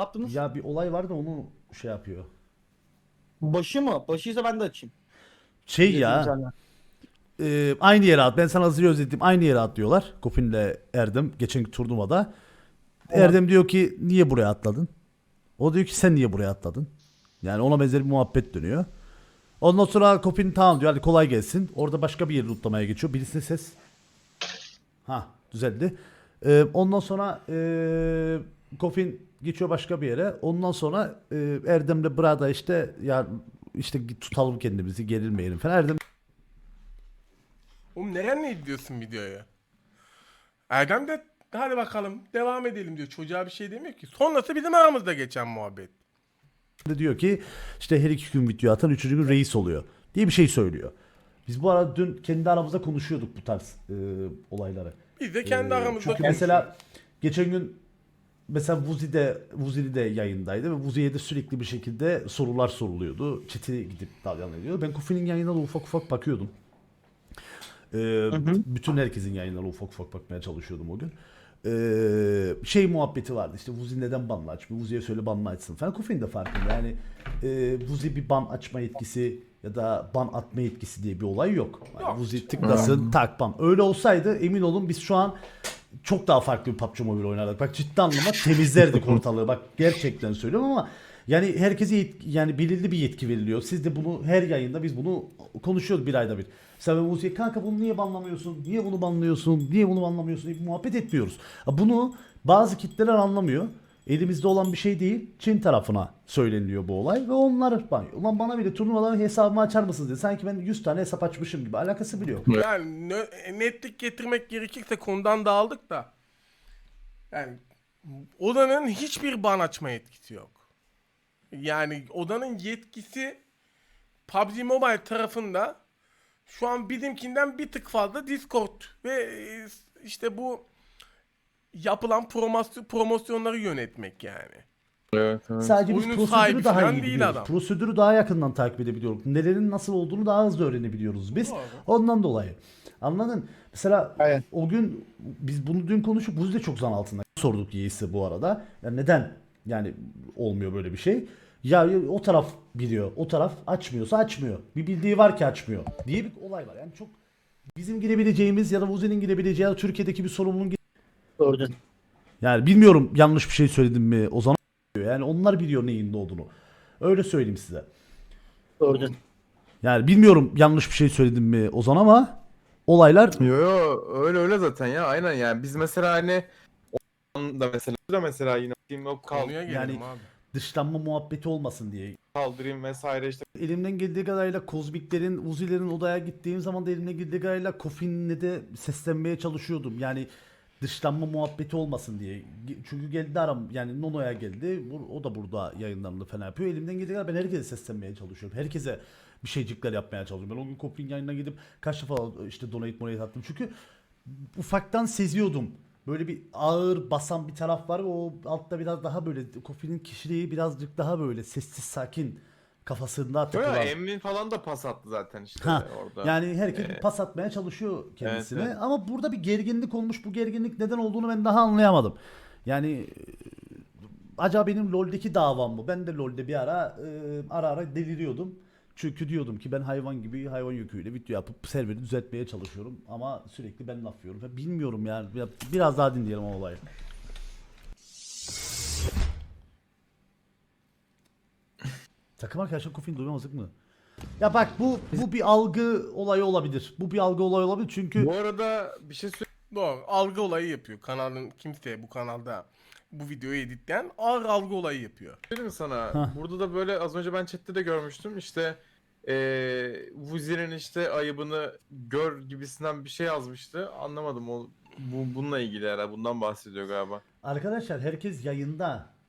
Ne yaptınız? Ya bir olay var da onu şey yapıyor. Başı mı? Başıysa ben de açayım. Şey ya e, aynı yere at. Ben sana hazır özettim. Aynı yere atlıyorlar. Kofin'le Erdem geçen turnuvada. Erdem diyor ki niye buraya atladın? O diyor ki sen niye buraya atladın? Yani ona benzer bir muhabbet dönüyor. Ondan sonra Kopin tamam diyor hadi kolay gelsin. Orada başka bir yeri lootlamaya geçiyor. Birisine ses. Ha düzeldi. Ee, ondan sonra ee, Kofin geçiyor başka bir yere. Ondan sonra ee, Erdem'le Brada işte ya işte tutalım kendimizi gerilmeyelim falan. Erdem Oğlum nerenle gidiyorsun videoya? Erdem de hadi bakalım devam edelim diyor. Çocuğa bir şey demiyor ki. Sonrası bizim aramızda geçen muhabbet. de diyor ki işte her iki gün video atan üçüncü gün reis oluyor diye bir şey söylüyor. Biz bu arada dün kendi aramızda konuşuyorduk bu tarz ee, olayları. Biz de kendi Ee, aramızda Çünkü konuşuyoruz. mesela geçen gün mesela Vuzi de Vuzi de yayındaydı ve Vuzi'ye de sürekli bir şekilde sorular soruluyordu. Chat'e gidip dalgalan ediyordu. Ben Kufi'nin yayınına da ufak ufak bakıyordum. Ee, bütün herkesin yayınlarına ufak ufak bakmaya çalışıyordum o gün. Ee, şey muhabbeti vardı işte Vuzi neden banla açmıyor? Vuzi'ye söyle banla açsın falan. Kufi'nin de farkında yani e, Vuzi bir ban açma yetkisi ya da ban atma yetkisi diye bir olay yok. Yani Yok. Vuzi tıklasın tak ban. Öyle olsaydı emin olun biz şu an çok daha farklı bir PUBG Mobile oynardık. Bak ciddi anlamda temizlerdik ortalığı. Bak gerçekten söylüyorum ama yani herkese yani belirli bir yetki veriliyor. Siz de bunu her yayında biz bunu konuşuyoruz bir ayda bir. Sen ve Muzi'ye kanka bunu niye banlamıyorsun? Niye bunu banlıyorsun? Niye bunu banlamıyorsun bir muhabbet etmiyoruz. Bunu bazı kitleler anlamıyor. Elimizde olan bir şey değil. Çin tarafına söyleniliyor bu olay ve onlar. Ulan bana bile turnuvaların hesabımı açar mısınız diye. Sanki ben 100 tane hesap açmışım gibi. Alakası bile yok. Yani nö- netlik getirmek gerekirse konudan dağıldık da. Yani odanın hiçbir ban açma yetkisi yok. Yani odanın yetkisi PUBG Mobile tarafında şu an bizimkinden bir tık fazla Discord ve e, işte bu yapılan promosyon, promosyonları yönetmek yani. Evet, evet. Sadece biz Oyunun prosedürü sahibi daha falan iyi değil biliyoruz. adam. Prosedürü daha yakından takip edebiliyoruz. Nelerin nasıl olduğunu daha hızlı öğrenebiliyoruz biz. Doğru. Ondan dolayı. Anladın? Mesela Evet. o gün biz bunu dün konuşup Buzi de çok zan altında sorduk Yeğiz'e bu arada. Ya neden yani olmuyor böyle bir şey? Ya o taraf biliyor. O taraf açmıyorsa açmıyor. Bir bildiği var ki açmıyor diye bir olay var. Yani çok bizim girebileceğimiz ya da Vuzi'nin girebileceği ya da Türkiye'deki bir sorumluluğun Doğru. yani bilmiyorum yanlış bir şey söyledim mi o zaman yani onlar biliyor neyin ne olduğunu. Öyle söyleyeyim size. Doğru. Yani bilmiyorum yanlış bir şey söyledim mi Ozan ama olaylar Yo yo öyle öyle zaten ya aynen yani biz mesela hani o da mesela da mesela yine Team Up kal, Konuya gelelim yani- abi. dışlanma muhabbeti olmasın diye. kaldırayım vesaire işte Elimden geldiği kadarıyla kozmiklerin, uzilerin odaya gittiğim zaman da elimden geldiği kadarıyla Kofin'le de seslenmeye çalışıyordum. Yani dışlanma muhabbeti olmasın diye. Çünkü geldi aram yani Nono'ya geldi. O da burada yayınlarını falan yapıyor. Elimden geldiği kadar ben herkese seslenmeye çalışıyorum. Herkese bir şeycikler yapmaya çalışıyorum. Ben o gün Kofin yayınına gidip kaç defa işte donate monate attım. Çünkü ufaktan seziyordum. Böyle bir ağır basan bir taraf var o altta biraz daha böyle Kofi'nin kişiliği birazcık daha böyle sessiz sakin kafasında Yo yo takılan. Emrin falan da pas attı zaten işte Ha, orada. Yani herkes bir Ee, pas atmaya çalışıyor kendisine. evet. Ama burada bir gerginlik olmuş. Bu gerginlik neden olduğunu ben daha anlayamadım. Yani e, acaba benim LoL'deki davam mı? Ben de LoL'de bir ara e, ara ara deliriyordum. Çünkü diyordum ki ben hayvan gibi hayvan yüküyle video yapıp serveri düzeltmeye çalışıyorum. Ama sürekli ben laf yiyorum. Ve bilmiyorum yani. Ya Biraz daha dinleyelim o olayı. Takım arkadaşlar Kufin duymamazlık mı? Ya bak bu bu bir algı olayı olabilir. Bu bir algı olayı olabilir çünkü Bu arada bir şey Doğru. Algı olayı yapıyor. Kanalın kimse bu kanalda bu videoyu editleyen ağır algı olayı yapıyor. söyleyeyim mi sana? Hah. Burada da böyle az önce ben chatte de görmüştüm işte eee Vuzi'nin işte ayıbını gör gibisinden bir şey yazmıştı. Anlamadım o bu bununla ilgili herhalde bundan bahsediyor galiba. arkadaşlar herkes yayında.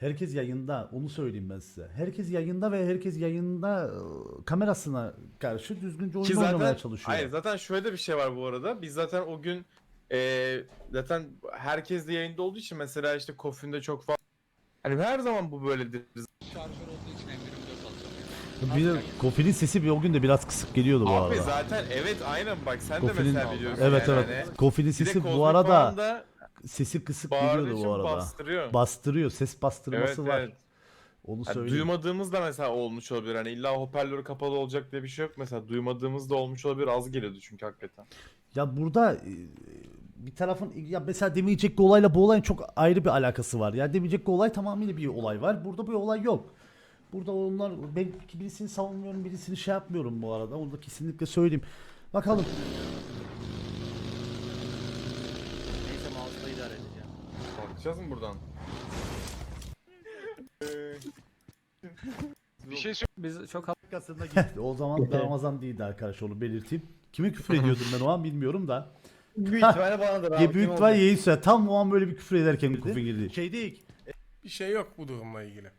Herkes yayında. Onu söyleyeyim ben size. Herkes yayında ve herkes yayında e, kamerasına karşı düzgünce oyun Ki oynamaya zaten çalışıyor. hayır zaten şöyle bir şey var bu arada. Biz zaten o gün eee zaten herkes de yayında olduğu için mesela işte Kofin'de çok fazla Hani her zaman bu böyledir. Bir de Kofi'nin sesi bir o gün de biraz kısık geliyordu bu Abi arada. zaten evet aynen bak sen de Kofi'nin mesela biliyorsun Evet yani evet. hani. Kofi'nin Bir de sesi Kozmik bu arada falan da sesi kısık Bağırdığı geliyordu için bu arada. bastırıyor. Bastırıyor. Ses bastırması evet, var. evet. Onu Yani söyleyeyim. duymadığımız da mesela olmuş olabilir. Hani illa hoparlörü kapalı olacak diye bir şey yok. Mesela duymadığımız da olmuş olabilir. Az geliyordu çünkü hakikaten. Ya burada e, bir tarafın ya mesela demeyecek olayla bu olayın çok ayrı bir alakası var. Ya demeyecek olay tamamıyla bir olay var. Burada bir olay yok. Burada onlar ben birisini savunmuyorum, birisini şey yapmıyorum bu arada. Onu da kesinlikle söyleyeyim. Bakalım. Bakacağız mı buradan? Bir şey Biz çok Kasım'da gitti. O zaman da Ramazan değildi arkadaş onu belirteyim. Kime küfür ediyordum ben o an bilmiyorum da. Büyük ihtimalle banadır abi. Ya kim büyük oldu? ihtimal Yeğiz'e tam o an böyle bir küfür ederken küfür girdi. Şey değil. Bir şey yok bu durumla ilgili.